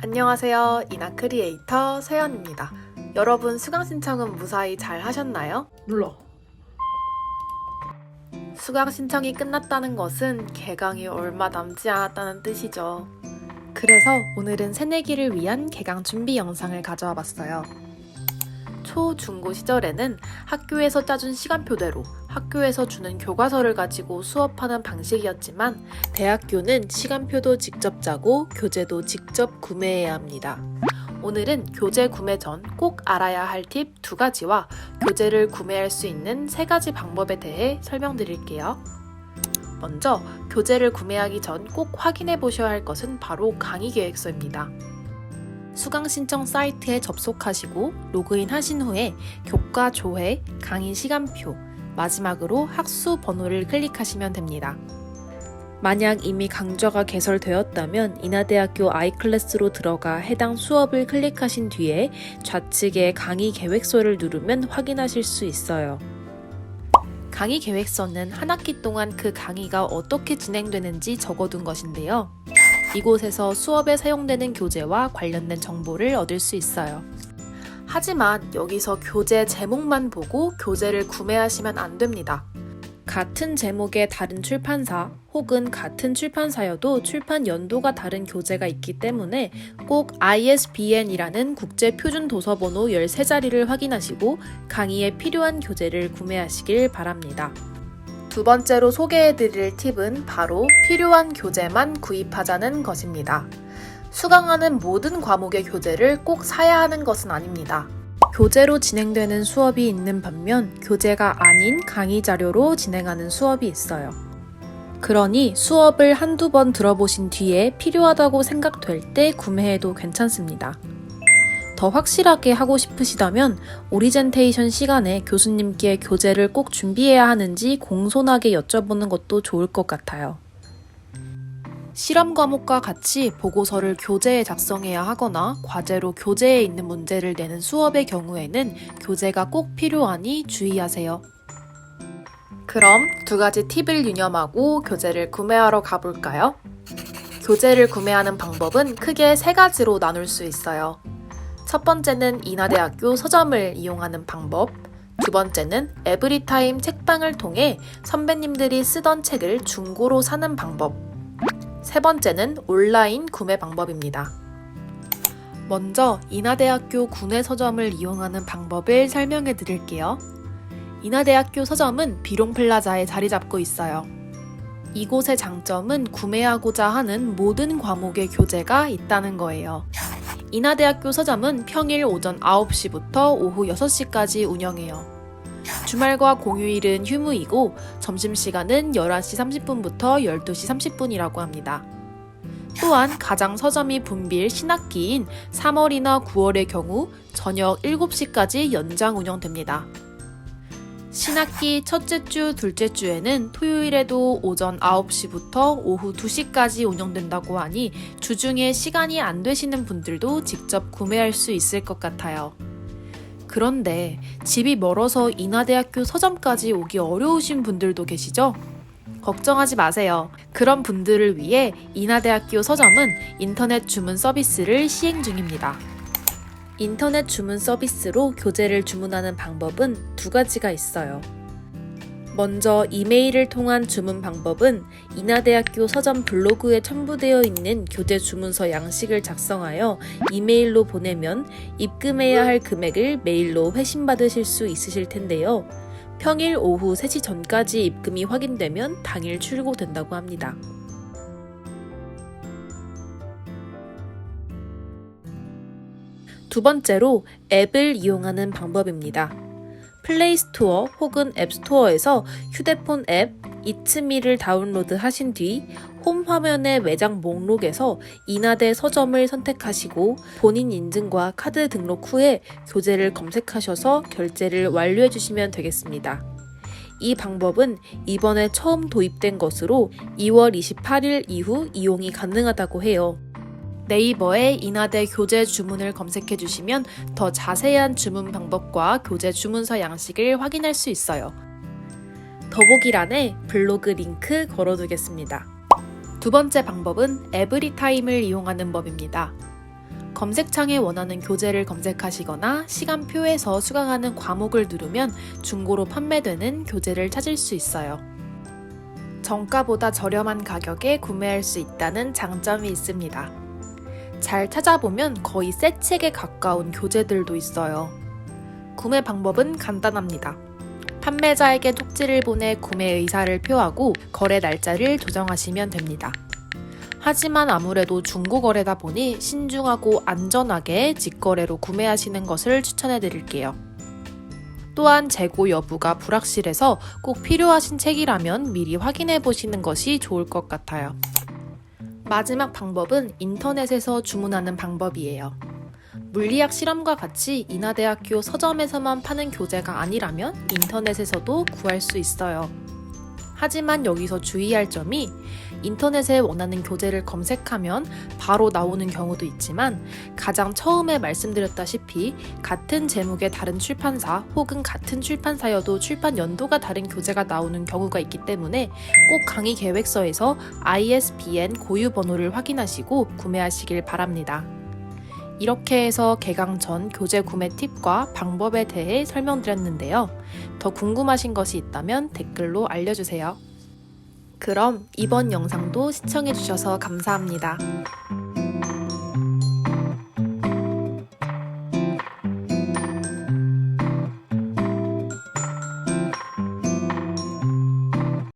안녕하세요. 이나 크리에이터 세연입니다. 여러분 수강 신청은 무사히 잘 하셨나요? 몰라. 수강 신청이 끝났다는 것은 개강이 얼마 남지 않았다는 뜻이죠. 그래서 오늘은 새내기를 위한 개강 준비 영상을 가져와 봤어요. 초, 중고 시절에는 학교에서 짜준 시간표대로 학교에서 주는 교과서를 가지고 수업하는 방식이었지만 대학교는 시간표도 직접 짜고 교재도 직접 구매해야 합니다. 오늘은 교재 구매 전 꼭 알아야 할 팁 두 가지와 교재를 구매할 수 있는 세 가지 방법에 대해 설명드릴게요. 먼저 교재를 구매하기 전 꼭 확인해 보셔야 할 것은 바로 강의 계획서입니다. 수강 신청 사이트에 접속하시고 로그인 하신 후에 교과 조회, 강의 시간표, 마지막으로 학수 번호를 클릭하시면 됩니다. 만약 이미 강좌가 개설되었다면 인하대학교 아이클래스로 들어가 해당 수업을 클릭하신 뒤에 좌측에 강의 계획서를 누르면 확인하실 수 있어요. 강의 계획서는 한 학기 동안 그 강의가 어떻게 진행되는지 적어둔 것인데요. 이곳에서 수업에 사용되는 교재와 관련된 정보를 얻을 수 있어요. 하지만 여기서 교재 제목만 보고 교재를 구매하시면 안 됩니다. 같은 제목의 다른 출판사 혹은 같은 출판사여도 출판 연도가 다른 교재가 있기 때문에 꼭 ISBN이라는 국제 표준 도서 번호 13자리를 확인하시고 강의에 필요한 교재를 구매하시길 바랍니다. 두 번째로 소개해 드릴 팁은 바로 필요한 교재만 구입하자는 것입니다. 수강하는 모든 과목의 교재를 꼭 사야 하는 것은 아닙니다. 교재로 진행되는 수업이 있는 반면 교재가 아닌 강의 자료로 진행하는 수업이 있어요. 그러니 수업을 한두 번 들어보신 뒤에 필요하다고 생각될 때 구매해도 괜찮습니다. 더 확실하게 하고 싶으시다면 오리젠테이션 시간에 교수님께 교재를 꼭 준비해야 하는지 공손하게 여쭤보는 것도 좋을 것 같아요. 실험 과목과 같이 보고서를 교재에 작성해야 하거나 과제로 교재에 있는 문제를 내는 수업의 경우에는 교재가 꼭 필요하니 주의하세요. 그럼 두 가지 팁을 유념하고 교재를 구매하러 가볼까요? 교재를 구매하는 방법은 크게 세 가지로 나눌 수 있어요. 첫 번째는 인하대학교 서점을 이용하는 방법, 두 번째는 에브리타임 책방을 통해 선배님들이 쓰던 책을 중고로 사는 방법, 세 번째는 온라인 구매 방법입니다. 먼저 인하대학교 구내 서점을 이용하는 방법을 설명해 드릴게요. 인하대학교 서점은 비룡플라자에 자리 잡고 있어요. 이곳의 장점은 구매하고자 하는 모든 과목의 교재가 있다는 거예요. 인하대학교 서점은 평일 오전 9시부터 오후 6시까지 운영해요. 주말과 공휴일은 휴무이고 점심시간은 11시 30분부터 12시 30분이라고 합니다. 또한 가장 서점이 붐빌 신학기인 3월이나 9월의 경우 저녁 7시까지 연장 운영됩니다. 신학기 첫째 주, 둘째 주에는 토요일에도 오전 9시부터 오후 2시까지 운영된다고 하니 주중에 시간이 안 되시는 분들도 직접 구매할 수 있을 것 같아요. 그런데 집이 멀어서 인하대학교 서점까지 오기 어려우신 분들도 계시죠? 걱정하지 마세요. 그런 분들을 위해 인하대학교 서점은 인터넷 주문 서비스를 시행 중입니다. 인터넷 주문 서비스로 교재를 주문하는 방법은 두 가지가 있어요. 먼저 이메일을 통한 주문 방법은 인하대학교 서점 블로그에 첨부되어 있는 교재 주문서 양식을 작성하여 이메일로 보내면 입금해야 할 금액을 메일로 회신받으실 수 있으실 텐데요. 평일 오후 3시 전까지 입금이 확인되면 당일 출고된다고 합니다. 두 번째로 앱을 이용하는 방법입니다. 플레이스토어 혹은 앱스토어에서 휴대폰 앱 이츠미를 다운로드 하신 뒤 홈 화면의 매장 목록에서 인하대 서점을 선택하시고 본인 인증과 카드 등록 후에 교재를 검색하셔서 결제를 완료해 주시면 되겠습니다. 이 방법은 이번에 처음 도입된 것으로 2월 28일 이후 이용이 가능하다고 해요. 네이버에 인하대 교재 주문을 검색해 주시면 더 자세한 주문 방법과 교재 주문서 양식을 확인할 수 있어요. 더보기란에 블로그 링크 걸어두겠습니다. 두 번째 방법은 에브리타임을 이용하는 법입니다. 검색창에 원하는 교재를 검색하시거나 시간표에서 수강하는 과목을 누르면 중고로 판매되는 교재를 찾을 수 있어요. 정가보다 저렴한 가격에 구매할 수 있다는 장점이 있습니다. 잘 찾아보면 거의 새 책에 가까운 교재들도 있어요. 구매 방법은 간단합니다. 판매자에게 쪽지를 보내 구매 의사를 표하고 거래 날짜를 조정하시면 됩니다. 하지만 아무래도 중고 거래다 보니 신중하고 안전하게 직거래로 구매하시는 것을 추천해 드릴게요. 또한 재고 여부가 불확실해서 꼭 필요하신 책이라면 미리 확인해 보시는 것이 좋을 것 같아요. 마지막 방법은 인터넷에서 주문하는 방법이에요. 물리학 실험과 같이 인하대학교 서점에서만 파는 교재가 아니라면 인터넷에서도 구할 수 있어요. 하지만 여기서 주의할 점이 인터넷에 원하는 교재를 검색하면 바로 나오는 경우도 있지만 가장 처음에 말씀드렸다시피 같은 제목의 다른 출판사 혹은 같은 출판사여도 출판 연도가 다른 교재가 나오는 경우가 있기 때문에 꼭 강의 계획서에서 ISBN 고유 번호를 확인하시고 구매하시길 바랍니다. 이렇게 해서 개강 전 교재 구매 팁과 방법에 대해 설명드렸는데요. 더 궁금하신 것이 있다면 댓글로 알려주세요. 그럼 이번 영상도 시청해주셔서 감사합니다.